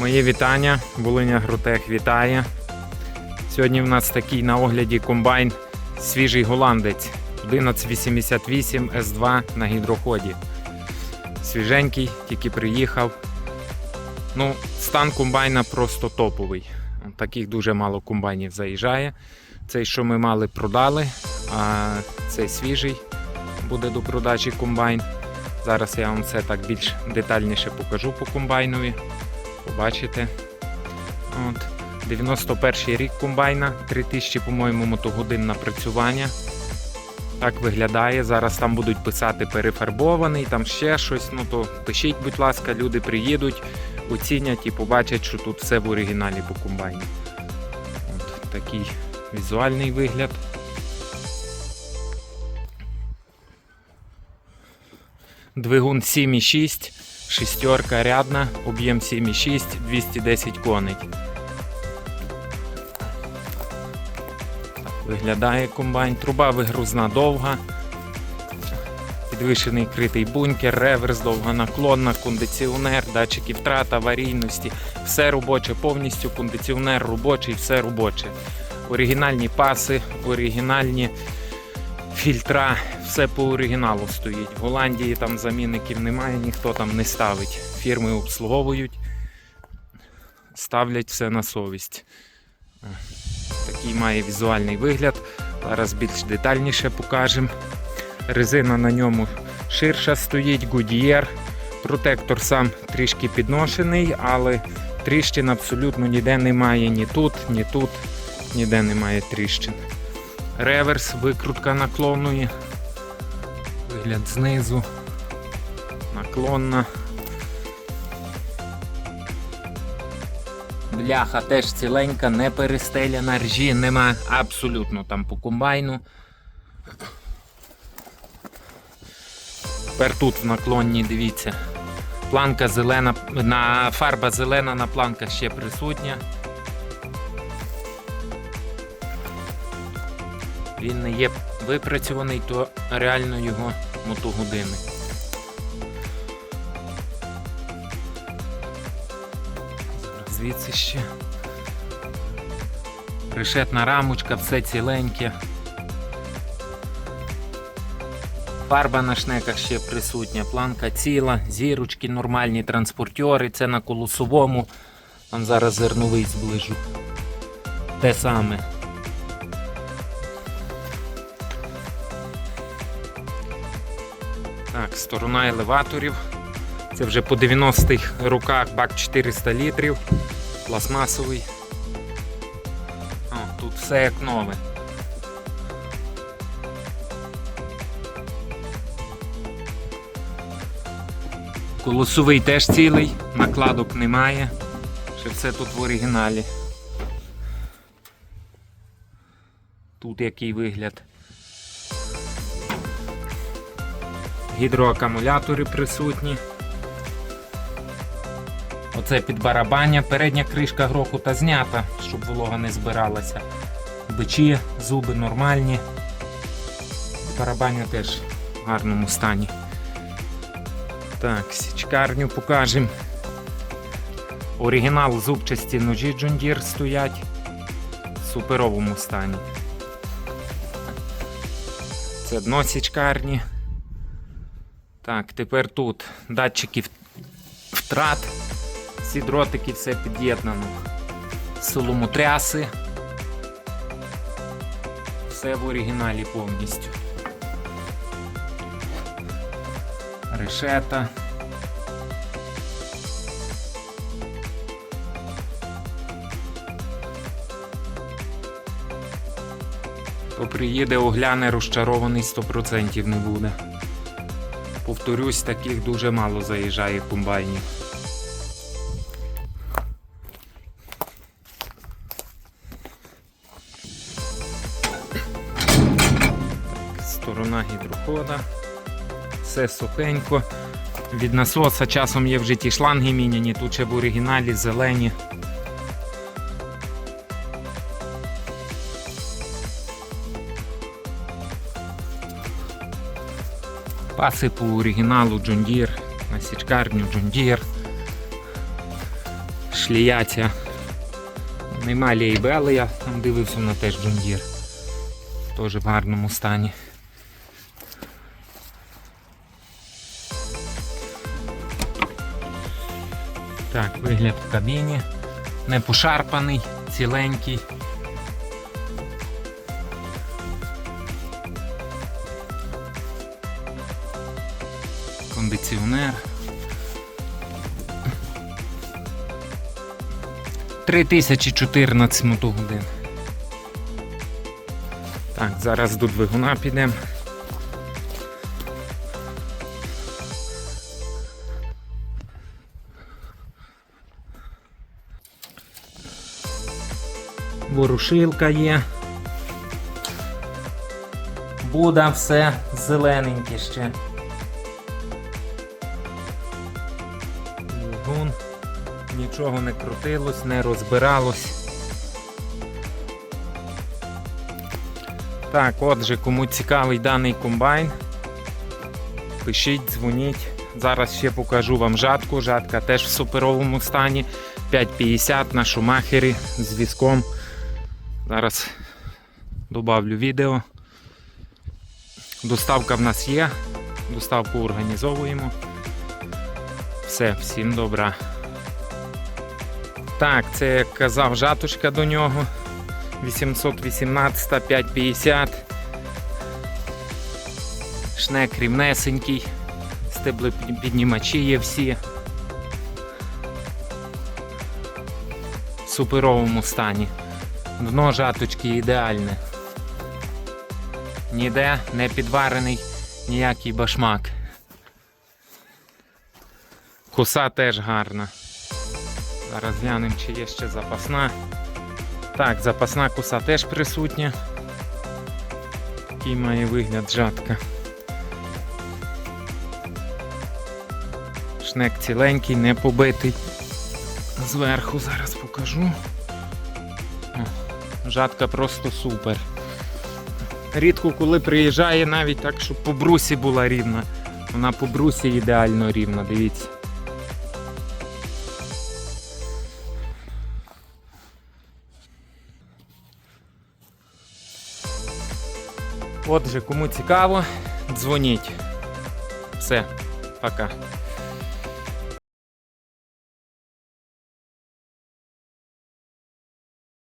Мої вітання, Волиня Грутех вітає. Сьогодні в нас такий на огляді комбайн свіжий голландець 1188 S2 на гідроході. Свіженький, тільки приїхав. Ну, стан комбайна просто топовий. Таких дуже мало комбайнів заїжджає. Цей, що ми мали, продали, а цей свіжий буде до продажі комбайн. Зараз я вам це так більш детальніше покажу по комбайнові. Побачите. От. 91 рік комбайна, 3000, по-моєму, мотогодин напрацювання. Так виглядає. Зараз там будуть писати перефарбований, там ще щось. Ну то пишіть, будь ласка, люди приїдуть, оцінять і побачать, що тут все в оригіналі по комбайні. От такий візуальний вигляд. Двигун 7,6, шестерка рядна, об'єм 7,6, 210 коней. Виглядає комбайн. Труба вигрузна довга. Підвищений критий бункер, реверс, довга наклонна, кондиціонер, датчики втрат, аварійності. Все робоче, повністю кондиціонер робочий, все робоче. Оригінальні паси, оригінальні фільтра, все по оригіналу стоїть. В Голландії там замінників немає, ніхто там не ставить. Фірми обслуговують, ставлять все на совість. Такий має візуальний вигляд. Зараз більш детальніше покажемо. Резина на ньому ширша стоїть, Goodyear. Протектор сам трішки підношений, але тріщин абсолютно ніде немає ні тут, ні тут, ніде немає тріщин. Реверс, викрутка наклонної. Вигляд знизу. Наклонна. Бляха теж ціленька, не перестеляна, ржі нема абсолютно там по комбайну. Тепер тут в наклонні, дивіться. Планка зелена, на фарба зелена на планках ще присутня. Він не є випрацьований, то реально його мотогодини. Зараз Звідси ще. Решетна рамочка, все ціленьке. Фарба на шнеках ще присутня, планка ціла, зірочки, нормальні транспортери, це на колосовому. Там зараз зерновий зближу. Те саме. Так, сторона елеваторів. Це вже по 90-х роках бак 400 літрів, пластмасовий. О, тут все як нове. Колосовий теж цілий, накладок немає. Ще все тут в оригіналі. Тут який вигляд. Гідроакумулятори присутні. Оце під барабання, передня кришка грохута знята, щоб волога не збиралася. Бичі, зуби нормальні. Барабання теж в гарному стані. Так, січкарню покажемо. Оригінал зубчасті ножі Deere стоять в суперовому стані. Це дно січкарні. Так, тепер тут датчики втрат. Всі дротики все під'єднано. Соломотряси. Все в оригіналі повністю. Решета. Хто приїде, огляне, розчарований 100% не буде. Повторюсь, таких дуже мало заїжджає комбайнів. Сторона гідрохода. Все сухенько. Від насоса часом є вже ті шланги міняні, тут ще в оригіналі зелені. Паси по оригіналу John Deere, на січкарню John Deere. шліяця. Нема лейбели, я там дивився на теж джундір. Теж в гарному стані. Так, вигляд в кабіні. Не пошарпаний, ціленький. Кондиціонер. 3014 мотогодин. Так, зараз до двигуна підемо. Ворушилка є. Буде все зелененьке ще. Нічого не крутилось, не розбиралось. Так, отже, кому цікавий даний комбайн, пишіть, дзвоніть. Зараз ще покажу вам жатку. Жатка теж в суперовому стані. 550 на шумахері з візком. Зараз добавлю відео. Доставка в нас є. Доставку організовуємо. Все, всім добра. Так, це як казав жаточка до нього. 818 550. Шнек рівнесенький. Стебли піднімачі є всі. В суперовому стані. Дно жаточки ідеальне. Ніде не підварений ніякий башмак. Коса теж гарна. Зараз глянемо, чи є ще запасна. Так, запасна коса теж присутня. Такий має вигляд жатка. Шнек ціленький, не побитий. Зверху зараз покажу. Жатка просто супер. Рідко коли приїжджає навіть так, щоб по брусі була рівна. Вона по брусі ідеально рівна, дивіться. Отже, кому цікаво, дзвоніть. Все, пока.